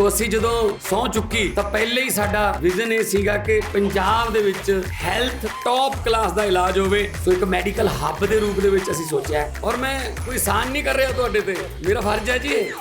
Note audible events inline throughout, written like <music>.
ਸੋ ਅਸੀਂ ਜਦੋਂ ਸੌ ਚੁੱਕੀ ਤਾਂ ਪਹਿਲੇ ਹੀ ਸਾਡਾ ਵਿਜ਼ਨ ਇਹ ਸੀਗਾ ਕਿ ਪੰਜਾਬ ਦੇ ਵਿੱਚ ਹੈਲਥ ਟੌਪ ਕਲਾਸ ਦਾ ਇਲਾਜ ਹੋਵੇ। ਸੋ ਇੱਕ ਮੈਡੀਕਲ ਹੱਬ ਦੇ ਰੂਪ ਦੇ ਵਿੱਚ ਅਸੀਂ ਸੋਚਿਆ। ਔਰ ਮੈਂ ਕੋਈ ਸਾਨ ਨਹੀਂ ਕਰ ਰਿਹਾ ਤੁਹਾਡੇ ਤੇ। ਮੇਰਾ ਫਰਜ਼ ਹੈ ਜੀ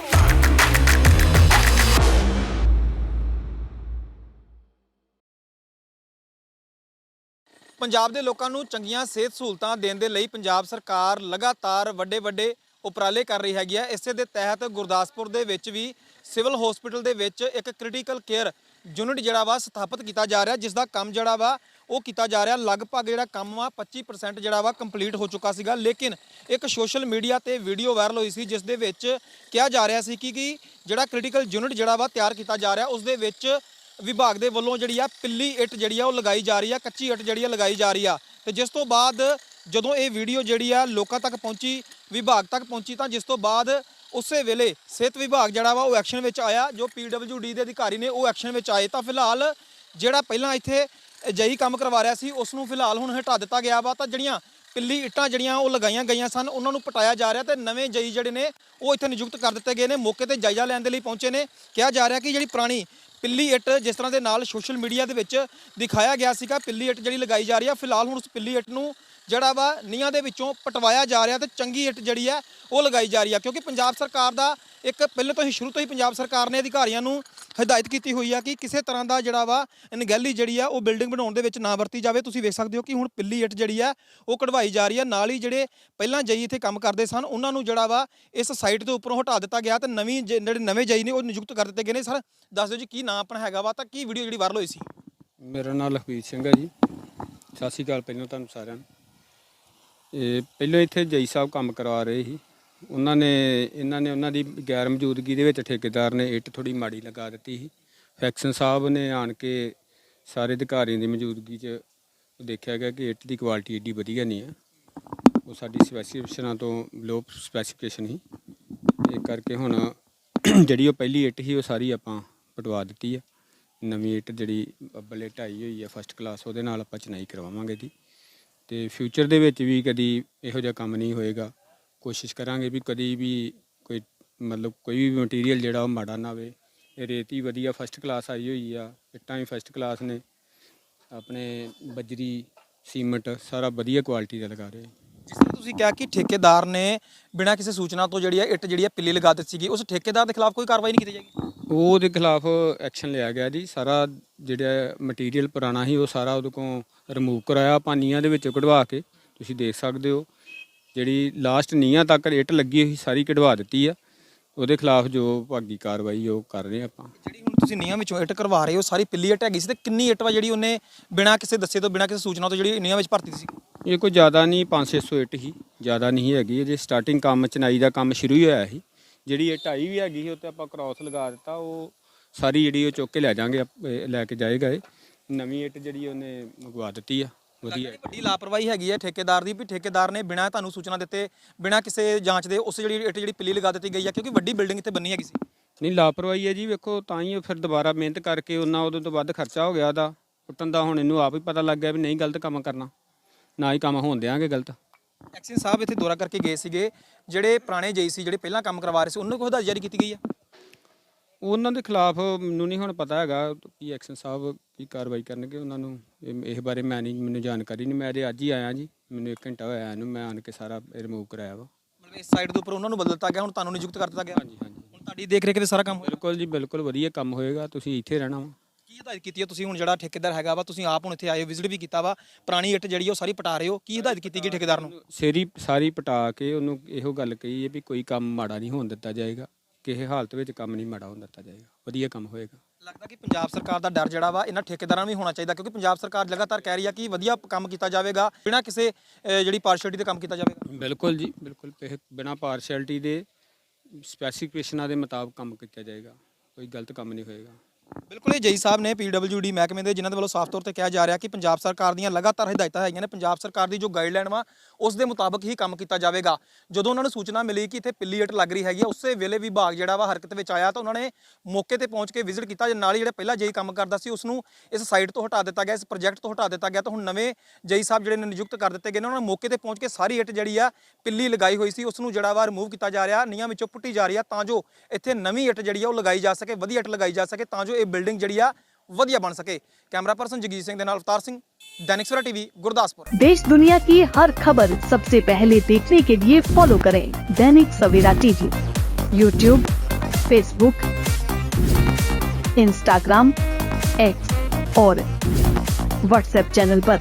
ਪੰਜਾਬ ਦੇ ਲੋਕਾਂ ਨੂੰ ਚੰਗੀਆਂ ਸਿਹਤ ਸਹੂਲਤਾਂ ਦੇਣ ਦੇ ਲਈ ਪੰਜਾਬ ਸਰਕਾਰ ਲਗਾਤਾਰ ਵੱਡੇ ਵੱਡੇ ਉਪਰਾਲੇ ਕਰ ਰਹੀ ਹੈਗੀ ਹੈ ਇਸੇ ਦੇ ਤਹਿਤ ਗੁਰਦਾਸਪੁਰ ਦੇ ਵਿੱਚ ਵੀ ਸਿਵਲ ਹਸਪੀਟਲ ਦੇ ਵਿੱਚ ਇੱਕ ਕ੍ਰਿਟੀਕਲ ਕੇਅਰ ਯੂਨਿਟ ਜਿਹੜਾ ਵਾ ਸਥਾਪਿਤ ਕੀਤਾ ਜਾ ਰਿਹਾ, ਜਿਸ ਦਾ ਕੰਮ ਜਿਹੜਾ ਵਾ ਉਹ ਕੀਤਾ ਜਾ ਰਿਹਾ। ਲਗਭਗ ਜਿਹੜਾ ਕੰਮ ਆ 25% ਜਿਹੜਾ ਵਾ ਕੰਪਲੀਟ ਹੋ ਚੁੱਕਾ ਸੀਗਾ। ਲੇਕਿਨ ਇੱਕ ਸੋਸ਼ਲ ਮੀਡੀਆ ਤੇ ਵੀਡੀਓ ਵਾਇਰਲ ਹੋਈ ਸੀ, ਜਿਸ ਦੇ ਵਿੱਚ ਕਿਹਾ ਜਾ ਰਿਹਾ ਸੀ ਕਿ ਕਿ ਜਿਹੜਾ ਕ੍ਰਿਟੀਕਲ ਯੂਨਿਟ ਜਿਹੜਾ ਵਾ ਤਿਆਰ ਕੀਤਾ ਜਾ ਰਿਹਾ, ਉਸ ਦੇ ਵਿੱਚ ਵਿਭਾਗ ਦੇ ਵੱਲੋਂ ਜਿਹੜੀ ਆ ਪਿੱਲੀ ਇੱਟ ਜਿਹੜੀ ਆ ਉਹ ਲਗਾਈ ਜਾ ਰਹੀ ਆ, ਕੱਚੀ ਇੱਟ ਜਿਹੜੀ ਆ ਲਗਾਈ ਜਾ ਰਹੀ ਆ। ਤੇ ਜਿਸ ਤੋਂ ਬਾਅਦ ਜਦੋਂ ਇਹ ਵੀਡੀਓ ਜਿਹੜੀ ਆ ਲੋਕਾਂ ਤੱਕ ਪਹੁੰਚੀ ਵਿਭਾਗ ਤੱਕ ਪਹੁੰਚੀ ਤਾਂ ਜਿਸ ਤੋਂ ਬਾਅਦ ਉਸੇ ਵੇਲੇ ਸਿਹਤ ਵਿਭਾਗ ਜਿਹੜਾ ਵਾ ਉਹ ਐਕਸ਼ਨ ਵਿੱਚ ਆਇਆ, ਜੋ ਡੀ ਦੇ ਅਧਿਕਾਰੀ ਨੇ ਉਹ ਐਕਸ਼ਨ ਵਿੱਚ ਆਏ। ਤਾਂ ਫਿਲਹਾਲ ਜਿਹੜਾ ਪਹਿਲਾਂ ਇੱਥੇ ਅਜਿਹੀ ਕੰਮ ਕਰਵਾ ਰਿਹਾ ਸੀ, ਉਸ ਨੂੰ ਫਿਲਹਾਲ ਹੁਣ ਹਟਾ ਦਿੱਤਾ ਗਿਆ ਵਾ। ਤਾਂ ਜਿਹੜੀਆਂ ਪਿੱਲੀ ਇੱਟਾਂ ਜਿਹੜੀਆਂ ਉਹ ਲਗਾਈਆਂ ਗਈਆਂ ਸਨ, ਉਹਨਾਂ ਨੂੰ ਪਟਾਇਆ ਜਾ ਰਿਹਾ ਤੇ ਨਵੇਂ ਜਈ ਜਿਹੜੇ ਨੇ ਉਹ ਇੱਥੇ ਨਿਯੁਕਤ ਕਰ ਦਿੱਤੇ ਗਏ ਨੇ। ਮੌਕੇ ਤੇ ਜਾਇਜ਼ਾ ਲੈਣ ਦੇ ਲਈ ਪਹੁੰਚੇ ਨੇ। ਕਿਹਾ ਜਾ ਰਿਹਾ ਕਿ ਜਿਹੜੀ ਪੁਰਾਣੀ ਪਿੱਲੀ ਇੱਟ ਜਿਸ ਤਰ੍ਹਾਂ ਦੇ ਨਾਲ ਸੋਸ਼ਲ ਮੀਡੀਆ ਦੇ ਵਿੱਚ ਦਿਖਾਇਆ ਗਿਆ ਸੀਗਾ। ਪਿੱਲੀ ਇੱਟ ਜਿਹੜੀ ਲਗਾਈ ਜਾ ਰਹੀ ਆ। ਫਿਲਹਾਲ ਹੁਣ ਉਸ ਪਿੱਲੀ ਇੱਟ ਨੂੰ ਜਿਹੜਾ ਵਾ ਨੀਹਾਂ ਦੇ ਵਿੱਚੋਂ ਪਟਵਾਇਆ ਜਾ ਰਿਹਾ ਤੇ ਚੰਗੀ ਇੱਟ ਜਿਹੜੀ ਆ, ਉਹ ਲਗਾਈ ਜਾ ਰਹੀ ਆ। ਕਿਉਂਕਿ ਪੰਜਾਬ ਸਰਕਾਰ ਦਾ ਇੱਕ ਪਹਿਲਾਂ ਤੋਂ ਹੀ ਸ਼ੁਰੂ ਤੋਂ ਹੀ ਪੰਜਾਬ ਸਰਕਾਰ ਨੇ ਅਧਿਕਾਰੀਆਂ ਨੂੰ ਹਦਾਇਤ ਕੀਤੀ ਹੋਈ ਆ ਕਿ ਕਿਸੇ ਤਰ੍ਹਾਂ ਦਾ ਜਿਹੜਾ ਵਾ ਅਣਗਹਿਲੀ ਜਿਹੜੀ ਆ ਉਹ ਬਿਲਡਿੰਗ ਬਣਾਉਣ ਦੇ ਵਿੱਚ ਨਾ ਵਰਤੀ ਜਾਵੇ। ਤੁਸੀਂ ਵੇਖ ਸਕਦੇ ਹੋ ਕਿ ਹੁਣ ਪਿੱਲੀ ਇੱਟ ਜਿਹੜੀ ਆ ਉਹ ਕਢਵਾਈ ਜਾ ਰਹੀ ਆ। ਨਾਲ ਹੀ ਜਿਹੜੇ ਪਹਿਲਾਂ ਜਈ ਇੱਥੇ ਕੰਮ ਕਰਦੇ ਸਨ, ਉਹਨਾਂ ਨੂੰ ਜਿਹੜਾ ਵਾ ਇਸ ਸਾਈਟ ਦੇ ਉੱਪਰੋਂ ਹਟਾ ਦਿੱਤਾ ਗਿਆ ਤੇ ਨਵੀਂ ਜ- ਜਿਹੜੇ ਨਵੇਂ ਜਈ ਨੇ ਉਹ ਨਿਯੁਕਤ ਕਰ ਦਿੱਤੇ ਗਏ ਨੇ। ਸਰ, ਦੱਸ ਦਿਓ ਜੀ ਕੀ ਨਾਮ ਆਪਣਾ ਹੈਗਾ ਵਾ ਤਾਂ ਕੀ ਵੀਡੀਓ ਜਿਹੜੀ ਵਾਇਰਲ ਹੋਈ ਸੀ? ਮੇਰਾ ਨਾਮ ਲਖਵੀਰ ਸਿੰਘ ਹੈ ਜੀ। ਸਤਿ ਸ਼੍ਰੀ ਅਕਾਲ ਪਹਿਲਾਂ ਤੁਹਾਨੂੰ ਸਾਰਿਆਂ ਨੂੰ। ਇਹ ਪਹਿਲਾਂ ਇੱਥੇ ਜਈ ਸਾਹਿਬ ਕੰਮ ਕਰਵਾ ਰਹੇ ਸੀ। ਉਹਨਾਂ ਨੇ, ਇਹਨਾਂ ਨੇ ਉਹਨਾਂ ਦੀ ਗੈਰ ਮੌਜੂਦਗੀ ਦੇ ਵਿੱਚ ਠੇਕੇਦਾਰ ਨੇ ਇੱਟ ਥੋੜੀ ਮਾੜੀ ਲਗਾ ਦਿੱਤੀ ਸੀ। ਫੈਕਸ਼ਨ ਸਾਹਿਬ ਨੇ ਆਣ ਕੇ ਸਾਰੇ ਅਧਿਕਾਰੀਆਂ ਦੀ ਮੌਜੂਦਗੀ 'ਚ ਦੇਖਿਆ ਗਿਆ ਕਿ ਇੱਟ ਦੀ ਕੁਆਲਿਟੀ ਏਡੀ ਵਧੀਆ ਨਹੀਂ ਹੈ। ਉਹ ਸਾਡੀ ਸਪੈਸੀਫਿਕੇਸ਼ਨਾਂ ਤੋਂ ਲੋ ਸਪੈਸੀਫਿਕੇਸ਼ਨ ਸੀ। ਇਹ ਕਰਕੇ ਹੁਣ <clears throat> ਜਿਹੜੀ ਉਹ ਪਹਿਲੀ ਇੱਟ ਸੀ, ਉਹ ਸਾਰੀ ਆਪਾਂ ਪਟਵਾ ਦਿੱਤੀ ਆ ਨਵੀਂ ਇੱਟ ਜਿਹੜੀ ਅੱਬਲੇ ਢਾਈ ਹੋਈ ਹੈ ਫਸਟ ਕਲਾਸ ਉਹਦੇ ਨਾਲ ਆਪਾਂ ਚਨਾਈ ਕਰਵਾਵਾਂਗੇ ਦੀ ਤੇ ਫਿਊਚਰ ਦੇ ਵਿੱਚ ਵੀ ਕਦੀ ਇਹੋ ਜਿਹਾ ਕੰਮ ਨਹੀਂ ਹੋਏਗਾ। ਕੋਸ਼ਿਸ਼ ਕਰਾਂਗੇ ਵੀ ਕਦੀ ਵੀ ਕੋਈ ਮਤਲਬ ਕੋਈ ਵੀ ਮਟੀਰੀਅਲ ਜਿਹੜਾ ਉਹ ਮਾੜਾ ਨਾ ਹੋਵੇ ਇਹ ਰੇਤੀ ਵਧੀਆ ਫਸਟ ਕਲਾਸ ਆਈ ਹੋਈ ਆ ਇੱਟਾਂ ਵੀ ਫਸਟ ਕਲਾਸ ਨੇ। ਆਪਣੇ ਬਜਰੀ ਸੀਮੈਂਟ ਸਾਰਾ ਵਧੀਆ ਕੁਆਲਿਟੀ ਦਾ ਲਗਾ ਰਹੇ। ਜਿਸ ਤਰ੍ਹਾਂ ਤੁਸੀਂ ਕਿਹਾ ਕਿ ਠੇਕੇਦਾਰ ਨੇ ਬਿਨਾਂ ਕਿਸੇ ਸੂਚਨਾ ਤੋਂ ਜਿਹੜੀ ਹੈ ਇੱਟ ਜਿਹੜੀ ਹੈ ਪਿੱਲੀ ਲਗਾ ਦਿੱਤੀ ਸੀਗੀ ਉਸ ਠੇਕੇਦਾਰ ਦੇ ਖਿਲਾਫ ਕੋਈ ਕਾਰਵਾਈ ਨਹੀਂ ਕੀਤੀ ਜਾਏਗੀ? ਉਹਦੇ ਖਿਲਾਫ ਐਕਸ਼ਨ ਲਿਆ ਗਿਆ ਜੀ। ਸਾਰਾ ਜਿਹੜਾ ਮਟੀਰੀਅਲ ਪੁਰਾਣਾ ਸੀ ਉਹ ਸਾਰਾ ਉਹਦੇ ਕੋਲ ਰਿਮੂਵ ਕਰਾਇਆ ਪਾਨੀਆਂ ਦੇ ਵਿੱਚੋਂ ਕਢਵਾ ਕੇ। ਤੁਸੀਂ ਦੇਖ ਸਕਦੇ ਹੋ ਜਿਹੜੀ ਲਾਸਟ ਨੀਹਾਂ ਤੱਕ ਇੱਟ ਲੱਗੀ ਹੋਈ ਸਾਰੀ ਕਢਵਾ ਦਿੱਤੀ ਆ। ਉਹਦੇ ਖਿਲਾਫ ਜੋ ਭਾਗੀ ਕਾਰਵਾਈ ਉਹ ਕਰ ਰਹੇ ਆਪਾਂ। ਜਿਹੜੀ ਹੁਣ ਤੁਸੀਂ ਨੀਹਾਂ ਵਿੱਚੋਂ ਇੱਟ ਕਰਵਾ ਰਹੇ ਹੋ ਸਾਰੀ ਪਿੱਲੀ ਇੱਟ ਹੈਗੀ ਸੀ ਤੇ ਕਿੰਨੀ ਇੱਟ ਵਾ ਜਿਹੜੀ ਉਹਨੇ ਬਿਨਾਂ ਕਿਸੇ ਦੱਸੇ ਤੋਂ ਬਿਨਾਂ ਕਿਸੇ ਸੂਚਨਾ ਤੋਂ ਜਿਹੜੀ ਨੀਹਾਂ ਵਿੱਚ ਭਰਤੀ ਸੀ? ਇਹ ਕੋਈ ਜ਼ਿਆਦਾ ਨਹੀਂ 5-600 ਇੱਟ ਹੀ ਜ਼ਿਆਦਾ ਨਹੀਂ ਹੈਗੀ। ਜੇ ਸਟਾਰਟਿੰਗ ਕੰਮ ਚਨਾਈ ਦਾ ਕੰਮ ਸ਼ੁਰੂ ਹੀ ਹੋਇਆ ਸੀ। ਜਿਹੜੀ ਇੱਟ ਆਈ ਵੀ ਹੈਗੀ ਸੀ ਉੱਤੇ ਆਪਾਂ ਕ੍ਰਾਸ ਲਗਾ ਦਿੱਤਾ ਉਹ ਸਾਰੀ ਜਿਹੜੀ ਉਹ ਚੁੱਕ ਕੇ ਲੈ ਜਾਾਂਗੇ ਲੈ ਕੇ ਜਾਏਗਾ ਇਹ। ਨਵੀਂ ਇੱਟ ਜਿਹੜੀ ਉਹਨੇ ਮੰਗਵਾ ਦਿੱਤੀ ਆ। ਵਧੀਆ ਵੱਡੀ ਲਾਪਰਵਾਹੀ ਹੈਗੀ ਹੈ ਠੇਕੇਦਾਰ ਦੀ ਵੀ ਠੇਕੇਦਾਰ ਨੇ ਬਿਨਾਂ ਤੁਹਾਨੂੰ ਸੂਚਨਾ ਦਿੱਤੇ ਬਿਨਾਂ ਕਿਸੇ ਜਾਂਚ ਦੇ ਉਸ ਜਿਹੜੀ ਇੱਟ ਜਿਹੜੀ ਪਿੱਲੀ ਲਗਾ ਦਿੱਤੀ ਗਈ ਹੈ ਕਿਉਂਕਿ ਵੱਡੀ ਬਿਲਡਿੰਗ ਇੱਥੇ ਬੰਨੀ ਹੈਗੀ ਸੀ। ਨਹੀਂ ਲਾਪਰਵਾਹੀ ਹੈ ਜੀ ਵੇਖੋ ਤਾਂ ਹੀ ਫਿਰ ਦੁਬਾਰਾ ਮਿਹਨਤ ਕਰਕੇ ਉਹਨਾਂ ਉਹਦੇ ਤੋਂ ਵੱਧ ਖਰਚਾ ਹੋ ਗਿਆ ਉਹਦਾ। ਟੁੱਟਣ ਦਾ ਹੁਣ ਇਹਨੂੰ ਆਪ ਹੀ ਪਤਾ ਲੱਗ ਗਿਆ ਵੀ ਨਹੀਂ ਗਲਤ ਕੰਮ ਕਰਨਾ। ਨਾ ਹੀ ਕੰਮ ਹੋਣ ਦਿਆਂਗੇ ਗਲਤ। ਐਕਸ਼ਨ ਸਾਹਿਬ ਇੱਥੇ ਦੌਰਾ ਕਰਕੇ ਗਏ ਸੀਗੇ ਜਿਹੜੇ ਪੁਰਾਣੇ ਜੇਈ ਸੀ ਜਿਹੜੇ ਪਹਿਲਾਂ ਕੰਮ ਕਰਵਾ ਰਹੇ ਸੀ ਉਹਨਾਂ ਨੂੰ ਕੋਈ ਹਦਾਇਤ ਜਾਰੀ ਕੀਤੀ ਗਈ ਹੈ? ਉਹਨਾਂ ਦੇ ਖਿਲਾਫ ਮੈਨੂੰ ਨਹੀਂ ਹੁਣ ਪਤਾ ਹੈਗਾ ਕੀ ਐਕਸ਼ਨ ਸਾਹਿਬ ਕੀ ਕਾਰਵਾਈ ਕਰਨਗੇ ਉਹਨਾਂ ਨੂੰ ਇਹ ਇਹ ਬਾਰੇ ਮੈਂ ਨਹੀਂ ਮੈਨੂੰ ਜਾਣਕਾਰੀ ਨਹੀਂ ਮੈਂ ਅਜੇ ਅੱਜ ਹੀ ਆਇਆ ਜੀ ਮੈਨੂੰ 1 ਘੰਟਾ ਹੋਇਆ ਇਹਨੂੰ ਮੈਂ ਆਣ ਕੇ ਸਾਰਾ ਰਿਮੂਵ ਕਰਾਇਆ ਵਾ। ਮਤਲਬ ਇਸ ਸਾਈਡ ਦੇ ਉੱਪਰ ਉਹਨਾਂ ਨੂੰ ਬਦਲ ਦਿੱਤਾ ਗਿਆ ਹੁਣ ਤੁਹਾਨੂੰ ਨਿਯੁਕਤ ਕਰ ਦਿੱਤਾ ਗਿਆ? ਹਾਂਜੀ ਹਾਂਜੀ। ਹੁਣ ਤੁਹਾਡੀ ਦੇਖ ਰੇਖ ਤੇ ਸਾਰਾ ਕੰਮ ਹੋਇਆ ਬਿਲਕੁਲ ਜੀ ਬਿਲਕੁਲ ਵਧੀਆ ਕੰਮ ਹੋਏਗਾ ਤੁਸੀਂ ਇੱਥੇ ਰਹਿਣਾ ਵਾ। ਕੀ ਹਦਾਇਤ ਕੀਤੀ ਹੈ ਤੁਸੀਂ ਹੁਣ ਜਿਹੜਾ ਠੇਕੇਦਾਰ ਹੈਗਾ ਵਾ ਤੁਸੀਂ ਆਪ ਹੁਣ ਇੱਥੇ ਆਏ ਵਿਜ਼ਿਟ ਵੀ ਕੀਤਾ ਵਾ ਪੁਰਾਣੀ ਇੱਟ ਜਿਹੜੀ ਆ ਉਹ ਸਾਰੀ ਪਟਾ ਰਹੇ ਹੋ ਕੀ ਹਦਾਇਤ ਕੀਤੀ ਗਈ ਠੇਕੇਦਾਰ ਨੂੰ? ਸੇਰੀ ਸਾਰੀ ਪਟਾ ਕੇ ਉਹਨੂੰ ਇਹੋ ਗੱਲ ਕਹੀ ਹੈ ਵੀ ਕੋਈ ਕੰਮ ਮਾੜਾ ਨਹੀਂ ਹੋਣ ਦਿੱਤਾ ਜਾਏਗਾ। ਕਿਸੇ ਹਾਲਤ ਵਿੱਚ ਕੰਮ ਨਹੀਂ ਮਾੜਾ ਹੋਣ ਦਿੱਤਾ ਜਾਏਗਾ। ਵਧੀਆ ਕੰਮ ਹੋਏਗਾ। ਲੱਗਦਾ ਕਿ ਪੰਜਾਬ ਸਰਕਾਰ ਦਾ ਡਰ ਜਿਹੜਾ ਵਾ ਇਹਨਾਂ ਠੇਕੇਦਾਰਾਂ ਨੂੰ ਵੀ ਹੋਣਾ ਚਾਹੀਦਾ ਕਿਉਂਕਿ ਪੰਜਾਬ ਸਰਕਾਰ ਲਗਾਤਾਰ ਕਹਿ ਰਹੀ ਆ ਕਿ ਵਧੀਆ ਕੰਮ ਕੀਤਾ ਜਾਵੇਗਾ ਬਿਨਾਂ ਕਿਸੇ ਅਹ, ਜਿਹੜੀ ਪਾਰਸ਼ਲਿਟੀ ਦੇ ਕੰਮ ਕੀਤਾ ਜਾਵੇਗਾ। ਬਿਲਕੁਲ ਜੀ ਬਿਲਕੁਲ। ਇਹ ਬਿਨਾਂ ਪਾਰਸ਼ੈਲਿਟੀ ਦੇ ਸਪੈਸੀਫਿਕੇਸ਼ਨਾਂ ਦੇ ਮੁਤਾਬਕ ਕੰਮ ਕੀਤਾ ਜਾਏਗਾ। ਕੋਈ ਗਲਤ ਕੰਮ ਨਹੀਂ ਹੋਏਗਾ। ਬਿਲਕੁਲ, ਇਹ ਜਈ ਸਾਹਿਬ ਨੇ ਪੀਡਬਲਯੂਡੀ ਮਹਿਕਮੇ ਦੇ ਜਿਨ੍ਹਾਂ ਦੇ ਵੱਲੋਂ ਸਾਫ਼ ਤੌਰ ਤੇ ਕਿਹਾ ਜਾ ਰਿਹਾ ਕਿ ਪੰਜਾਬ ਸਰਕਾਰ ਦੀਆਂ ਲਗਾਤਾਰ ਹਦਾਇਤਾਂ ਹੈਗੀਆਂ ਨੇ, ਪੰਜਾਬ ਸਰਕਾਰ ਦੀ ਜੋ ਗਾਈਡਲਾਈਨ ਵਾ, ਉਸ ਦੇ ਮੁਤਾਬਕ ਹੀ ਕੰਮ ਕੀਤਾ ਜਾਵੇਗਾ। ਜਦੋਂ ਉਹਨਾਂ ਨੂੰ ਸੂਚਨਾ ਮਿਲੀ ਕਿ ਇੱਥੇ ਪਿੱਲੀ ਇੱਟ ਲੱਗ ਰਹੀ ਹੈਗੀ ਆ, ਉਸੇ ਵੇਲੇ ਵਿਭਾਗ ਜਿਹੜਾ ਵਾ ਹਰਕਤ ਵਿੱਚ ਆਇਆ ਤਾਂ ਉਹਨਾਂ ਨੇ ਮੌਕੇ ਤੇ ਪਹੁੰਚ ਕੇ ਵਿਜ਼ਿਟ ਕੀਤਾ, ਨਾਲ ਹੀ ਜਿਹੜਾ ਪਹਿਲਾਂ ਜਈ ਕੰਮ ਕਰਦਾ ਸੀ ਉਸ ਨੂੰ ਇਸ ਸਾਈਟ ਤੋਂ ਹਟਾ ਦਿੱਤਾ ਗਿਆ, ਇਸ ਪ੍ਰੋਜੈਕਟ ਤੋਂ ਹਟਾ ਦਿੱਤਾ ਗਿਆ, ਤਾਂ ਹੁਣ ਨਵੇਂ ਜਈ ਸਾਹਿਬ ਜਿਹੜੇ ਨੇ ਨਿਯੁਕਤ ਕਰ ਦਿੱਤੇ ਗਏ ਨੇ, ਉਹਨਾਂ ਨੇ ਮੌਕੇ ਤੇ ਪਹੁੰਚ ਕੇ ਸਾਰੀ ਇੱਟ ਜਿਹੜੀ ਆ, ਪਿੱਲੀ ਲਗਾਈ ਹੋਈ ਸੀ ਉਸ ਨੂੰ ਜਿਹੜਾ ਵਾ ਰਿਮੂਵ ਕੀਤਾ ਜਾ ਰਿਹਾ ਨੀਆਂ ਵਿੱਚੋਂ ਪੁੱਟੀ ਜਾ ਰਹੀ ਆ, ਤਾਂ ਜੋ ਇੱਥੇ ਨਵੀਂ ਇੱਟ ਜਿਹੜੀ ਆ, ਉਹ ਲਗਾਈ ਜਾ ਸਕੇ, ਵਧੀਆ ਇੱਟ ਲਗਾਈ ਜਾ ਸਕੇ, ਤਾਂ ਜੋ ਇਹ ਬਿਲਡਿੰਗ ਜਿਹੜੀ ਆ ਵਧੀਆ ਬਣ ਸਕੇ ਕੈਮਰਾ ਪਰਸਨ ਜਗੀਰ ਸਿੰਘ ਦੇ ਨਾਲ ਅਵਤਾਰ ਸਿੰਘ ਦੈਨਿਕ ਸਵੇਰਾ ਟੀਵੀ ਗੁਰਦਾਸਪੁਰ देश दुनिया की हर खबर सबसे पहले देखने के लिए फॉलो करें Dainik Savera TV YouTube Facebook Instagram X और व्हाट्सएप चैनल पर।